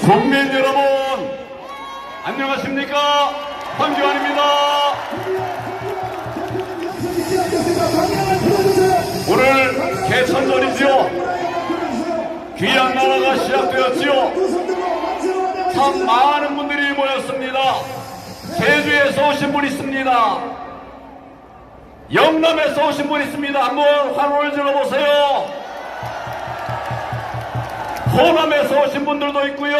국민 여러분 안녕하십니까? 황교안 오늘 개천절이지요 귀한 나라가 시작되었지요 참 많은 분들이 모였습니다 제주에서 오신 분 있습니다 영남에서 오신 분 있습니다 한번 환호를 질러보세요 호남에서 오신 분들도 있고요.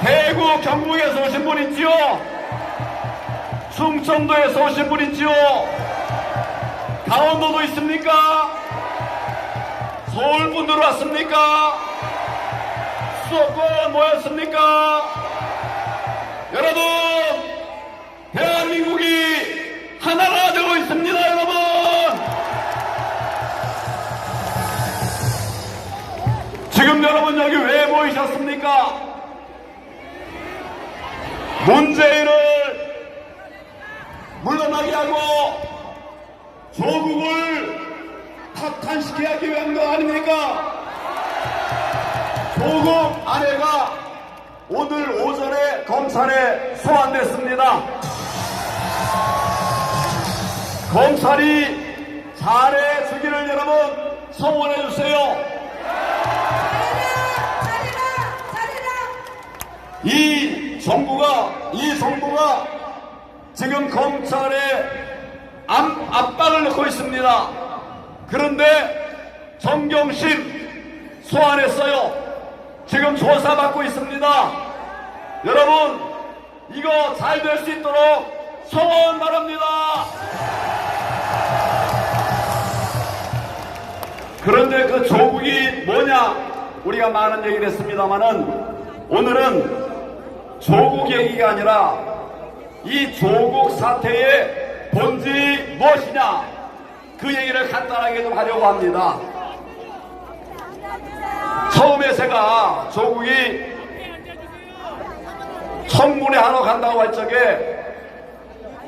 대구, 경북에서 오신 분 있지요. 충청도에서 오신 분 있지요. 강원도도 있습니까? 서울 분들 왔습니까? 수도권 모였습니까? 여러분, 대한민국이 하나가 되고 있습니다, 여러분! 지금 여러분 여기 왜 모이셨습니까? 문재인을 물러나게 하고 조국을 파탄시켜야 하기 위한 거 아닙니까? 조국 아내가 오늘 오전에 검찰에 소환됐습니다. 검찰이 잘해 주기를 여러분 성원해 주세요. 이 정부가 이 정부가 지금 검찰에 압, 압박을 넣고 있습니다. 그런데 정경심 소환했어요. 지금 조사받고 있습니다. 여러분 이거 잘 될 수 있도록 소원 바랍니다. 그런데 그 조국이 뭐냐 우리가 많은 얘기를 했습니다마는 오늘은 조국 얘기가 아니라 이 조국 사태의 본질이 무엇이냐 그 얘기를 간단하게 좀 하려고 합니다. 처음에 제가 조국이 청문회 하러 간다고 할 적에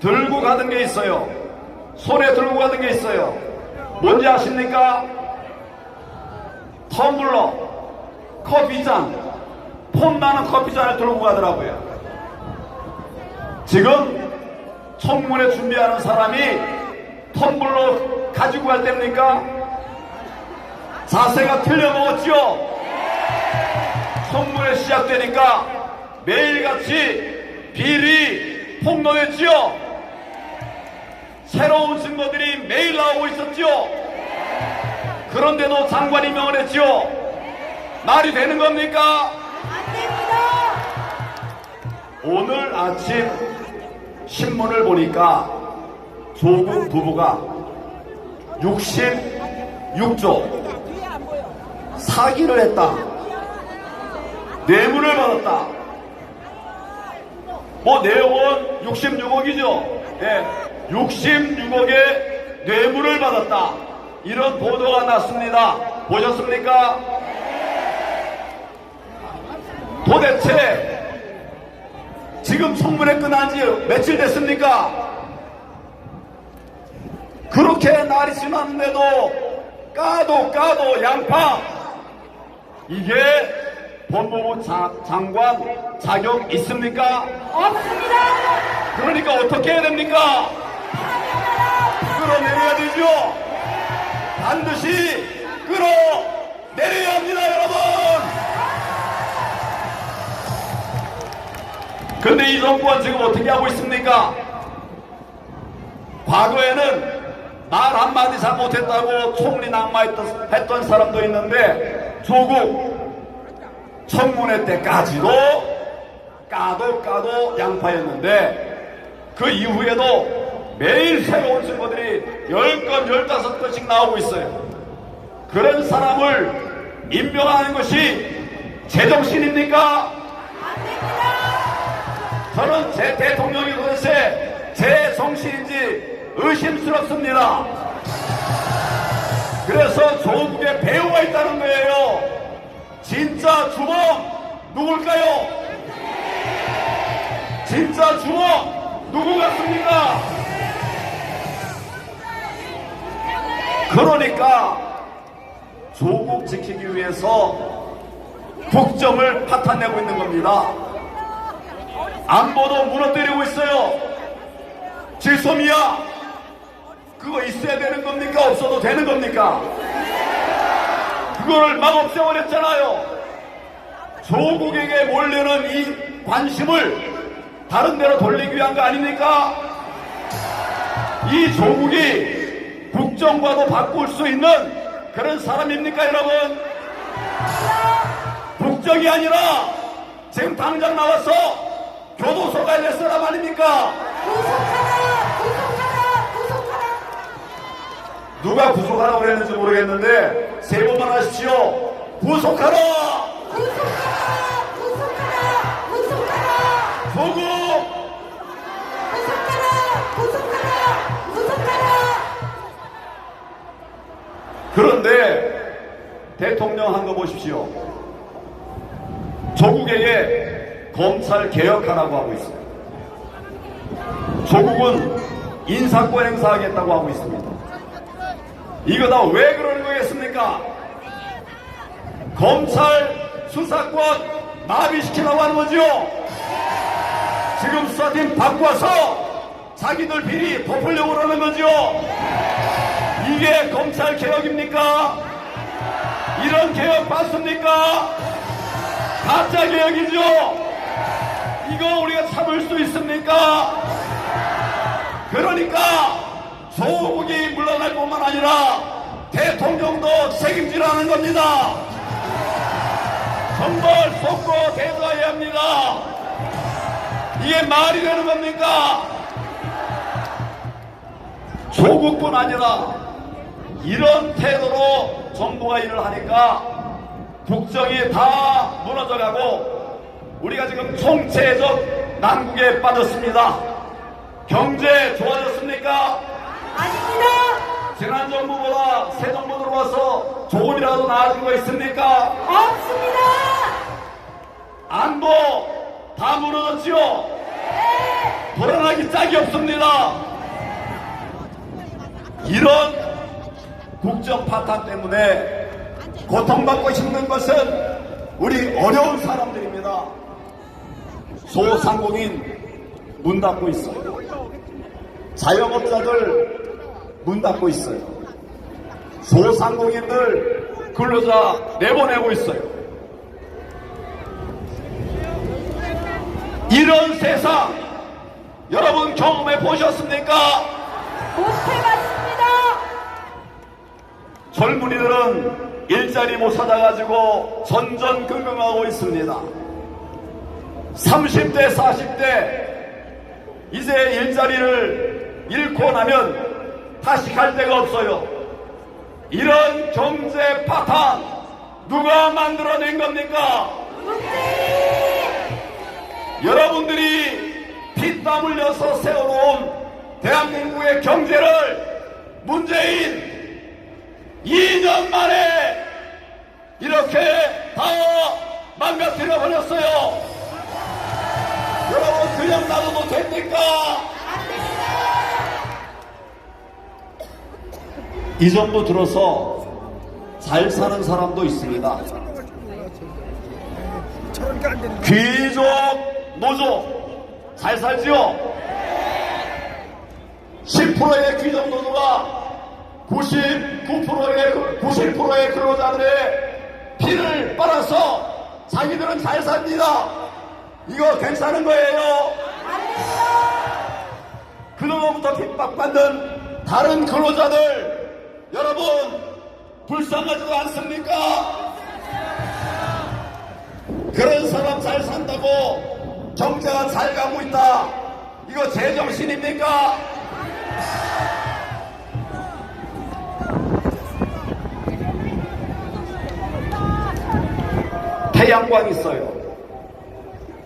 들고 가던 게 있어요. 손에 들고 가던 게 있어요. 뭔지 아십니까? 텀블러, 커피잔, 폼 나는 커피잔을 들고 가더라고요. 지금 청문회 준비하는 사람이 텀블러 가지고 갈 때입니까? 자세가 틀려먹었죠? 청문회 시작되니까 매일같이 비리 폭로했지요? 새로운 증거들이 매일 나오고 있었죠? 그런데도 장관이 명을 했지요? 말이 되는 겁니까? 안 됩니다. 오늘 아침 신문을 보니까 조국 부부가 66조 사기를 했다. 뇌물을 받았다. 뭐 내용은 66억이죠. 예, 66억의 뇌물을 받았다. 이런 보도가 났습니다. 보셨습니까? 도대체 지금 청문회 끝난 지 며칠 됐습니까? 그렇게 날이 지났는데도 까도 까도 양파 이게 법무부 자- 장관 자격 있습니까? 없습니다. 그러니까 어떻게 해야 됩니까? 끌어내려야 되죠? 반드시 끌어내려야 합니다, 여러분! 근데 이 정부가 지금 어떻게 하고 있습니까? 과거에는 말 한마디 잘 못했다고 총리 낙마했던 했던 사람도 있는데 조국 청문회 때까지도 까도 까도 양파였는데 그 이후에도 매일 새로운 증거들이 10건, 15건씩 나오고 있어요. 그런 사람을 임명하는 것이 제정신입니까? 저는 제 대통령이 도대체 제 정신인지 의심스럽습니다. 그래서 조국에 배우가 있다는 거예요. 진짜 주먹 누굴까요? 진짜 주먹 누구 같습니까? 그러니까 조국 지키기 위해서 국정을 파탄내고 있는 겁니다. 안보도 무너뜨리고 있어요. 질소미야 그거 있어야 되는 겁니까? 없어도 되는 겁니까? 그거를 막 없애버렸잖아요. 조국에게 몰리는 이 관심을 다른 데로 돌리기 위한 거 아닙니까? 이 조국이 국정과도 바꿀 수 있는 그런 사람입니까, 여러분? 국정이 아니라 지금 당장 나와서 교도소 갈릴 사람 아닙니까? 구속하라! 구속하라! 구속하라! 누가 구속하라고 그랬는지 모르겠는데 세 번만 하십시오. 구속하라! 구속하라! 구속하라! 구속하라! 조국! 구속하라! 구속하라! 구속하라! 그런데 대통령 한 거 보십시오. 조국에게 검찰 개혁하라고 하고 있습니다. 조국은 인사권 행사하겠다고 하고 있습니다. 이거 다 왜 그러는 거겠습니까? 검찰 수사권 마비시키라고 하는 거죠. 지금 수사팀 바꿔서 자기들 비리 덮으려고 그러는 거죠. 이게 검찰 개혁입니까? 이런 개혁 봤습니까? 가짜 개혁이죠? 이거 우리가 참을 수 있습니까? 그러니까 조국이 물러날 뿐만 아니라 대통령도 책임지라는 겁니다. 정말 속고 대도해야 합니다. 이게 말이 되는 겁니까? 조국뿐 아니라 이런 태도로 정부가 일을 하니까 국정이 다 무너져가고 우리가 지금 총체적 난국에 빠졌습니다. 경제 좋아졌습니까? 아닙니다! 지난 정부보다 새 정부 들어와서 조금이라도 나아진 거 있습니까? 없습니다! 안보 다 무너졌지요? 돌아가기 짝이 없습니다. 이런 국정 파탄 때문에 고통받고 힘든 것은 우리 어려운 사람들입니다. 소상공인 문 닫고 있어요. 자영업자들 문 닫고 있어요. 소상공인들 근로자 내보내고 있어요. 이런 세상 여러분 경험해 보셨습니까? 못해봤습니다! 젊은이들은 일자리 못 찾아가지고 전전긍긍하고 있습니다. 30대, 40대 이제 일자리를 잃고 나면 다시 갈 데가 없어요. 이런 경제 파탄 누가 만들어낸 겁니까? 여러분들이 피땀 흘려서 세워놓은 대한민국의 경제를 문재인 2년 만에 이렇게 다 망가뜨려 버렸어요. 그냥 놔둬도 됩니까? 이 정도 들어서 잘 사는 사람도 있습니다. 귀족 노조 잘 살지요? 10%의 귀족 노조가 99%의 90%의 근로자들의 피를 빨아서 자기들은 잘 삽니다. 이거 괜찮은 거예요. 핍박받는 다른 근로자들 여러분 불쌍하지도 않습니까? 그런 사람 잘 산다고 경제가 잘 가고 있다. 이거 제정신입니까? 태양광 있어요.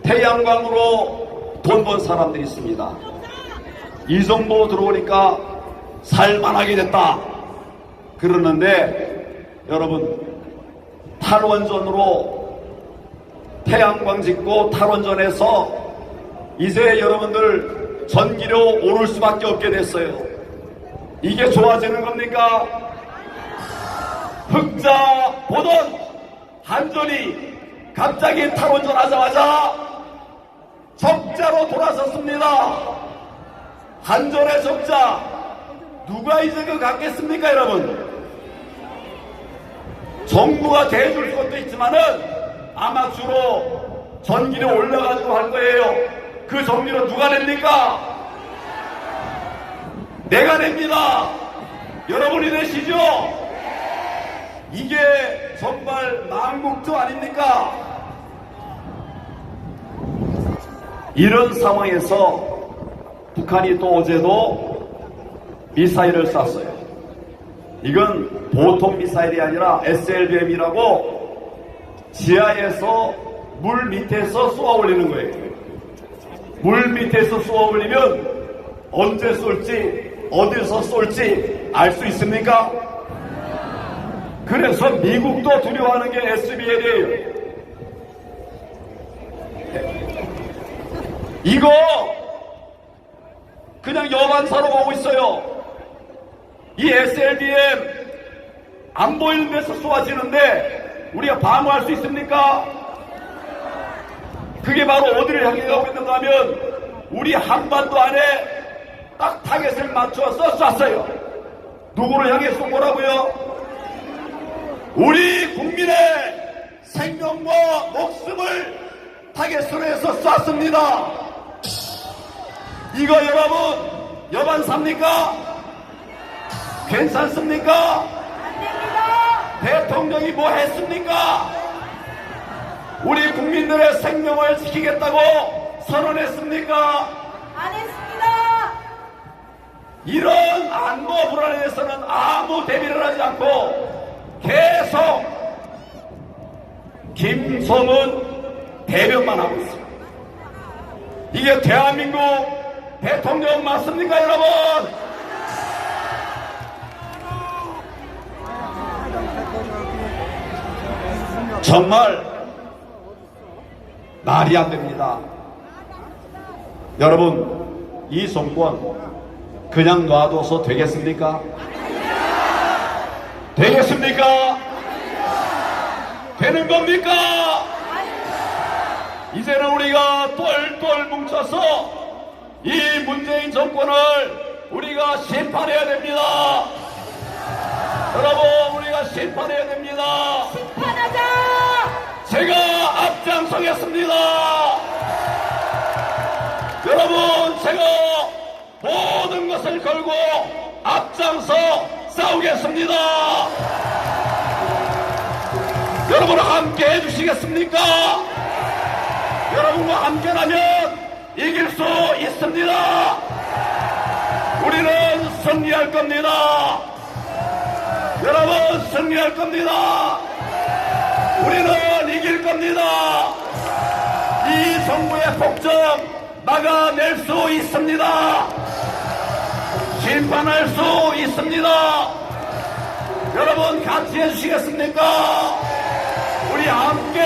태양광으로 돈 번 사람들이 있습니다. 이 정도 들어오니까 살만하게 됐다. 그러는데 여러분 탈원전으로 태양광 짓고 탈원전에서 이제 여러분들 전기료 오를 수밖에 없게 됐어요. 이게 좋아지는 겁니까? 흑자 보던 한전이 갑자기 탈원전 하자마자 적자로 돌아섰습니다. 한전의 적자 누가 이제 그 갖겠습니까 여러분? 정부가 대줄 것도 있지만은 아마 주로 전기료 올려가지고 할 거예요. 그 전기료 누가 냅니까? 내가 냅니다. 여러분이 내시죠? 이게 정말 망국조 아닙니까? 이런 상황에서 북한이 또 어제도 미사일을 쐈어요. 이건 보통 미사일이 아니라 SLBM이라고 지하에서 물 밑에서 쏘아 올리는 거예요. 물 밑에서 쏘아 올리면 언제 쏠지 어디서 쏠지 알 수 있습니까? 그래서 미국도 두려워하는 게 SBL이에요. 이거 그냥 여반사로 가고 있어요. 이 SLBM 안 보이는 데서 쏘아지는데 우리가 방어할 수 있습니까? 그게 바로 어디를 향해 가고 있는가 하면 우리 한반도 안에 딱 타겟을 맞춰서 쐈어요. 누구를 향해 쏜 거라고요? 우리 국민의 생명과 목숨을 타겟으로 해서 쐈습니다. 이거 여러분 여반 삽니까? 괜찮습니까? 대통령이 뭐 했습니까? 우리 국민들의 생명을 지키겠다고 선언했습니까? 안 했습니다. 이런 안보 불안에 대해서는 아무 대비를 하지 않고 계속 김성은 대변만 하고 있습니다. 이게 대한민국 대통령 맞습니까, 여러분? 정말 말이 안 됩니다. 여러분, 이 정권 그냥 놔둬서 되겠습니까? 되겠습니까? 되는 겁니까? 이제는 우리가 똘똘 뭉쳐서 이 문재인 정권을 우리가 심판해야 됩니다. 여러분, 우리가 심판해야 됩니다. 판하자. 제가 앞장서겠습니다. 여러분, 제가 모든 것을 걸고 앞장서 싸우겠습니다. 여러분 함께 해주시겠습니까? 여러분과 함께라면 이길 수 있습니다. 우리는 승리할 겁니다. 여러분 승리할 겁니다. 우리는 이길 겁니다. 이 정부의 폭정 막아낼 수 있습니다. 심판할 수 있습니다. 여러분 같이 해주시겠습니까? 우리 함께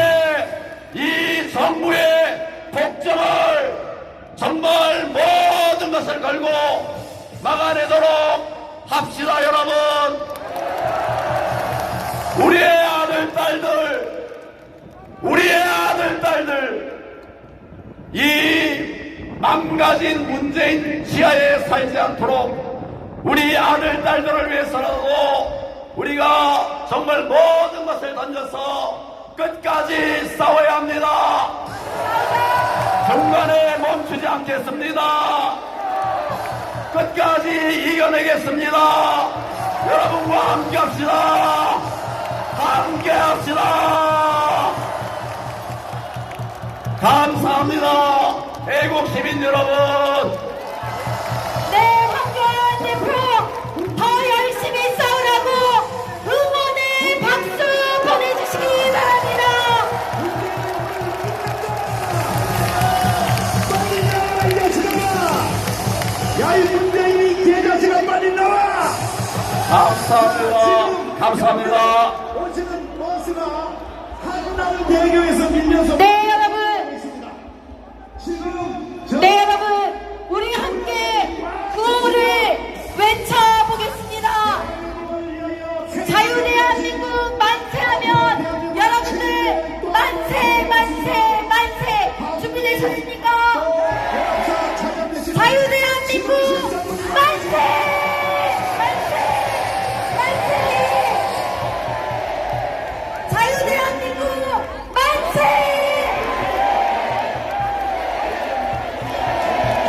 이 정부의 폭정을 정말 모든 것을 걸고 막아내도록 합시다 여러분 우리의 아들, 딸들, 우리의 아들, 딸들, 이 망가진 문재인 지하에 살지 않도록 우리 아들, 딸들을 위해서라도 우리가 정말 모든 것을 던져서 끝까지 싸워야 합니다. 중간에 멈추지 않겠습니다. 끝까지 이겨내겠습니다. 여러분과 함께 합시다. 함께 합시다. 감사합니다. 애국 시민 여러분. 네, 황교안 대표 감사합니다. 감사합니다. 오시는 버스가 한남 대교에서 밀려서 네,